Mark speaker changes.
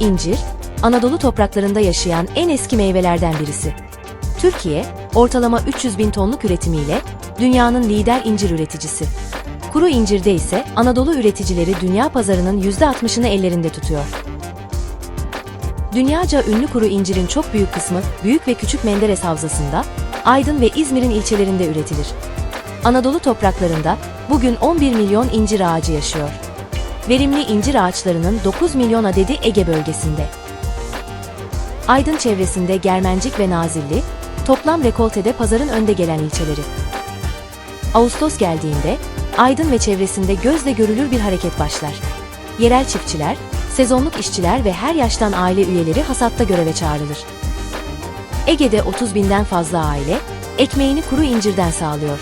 Speaker 1: İncir, Anadolu topraklarında yaşayan en eski meyvelerden birisi. Türkiye, ortalama 300 bin tonluk üretimiyle dünyanın lider incir üreticisi. Kuru incirde ise Anadolu üreticileri dünya pazarının %60'ını ellerinde tutuyor. Dünyaca ünlü kuru incirin çok büyük kısmı Büyük ve Küçük Menderes Havzası'nda, Aydın ve İzmir'in ilçelerinde üretilir. Anadolu topraklarında bugün 11 milyon incir ağacı yaşıyor. Verimli incir ağaçlarının 9 milyon adedi Ege bölgesinde. Aydın çevresinde Germencik ve Nazilli, toplam rekoltede pazarın önde gelen ilçeleri. Ağustos geldiğinde, Aydın ve çevresinde gözle görülür bir hareket başlar. Yerel çiftçiler, sezonluk işçiler ve her yaştan aile üyeleri hasatta göreve çağrılır. Ege'de 30 binden fazla aile, ekmeğini kuru incirden sağlıyor.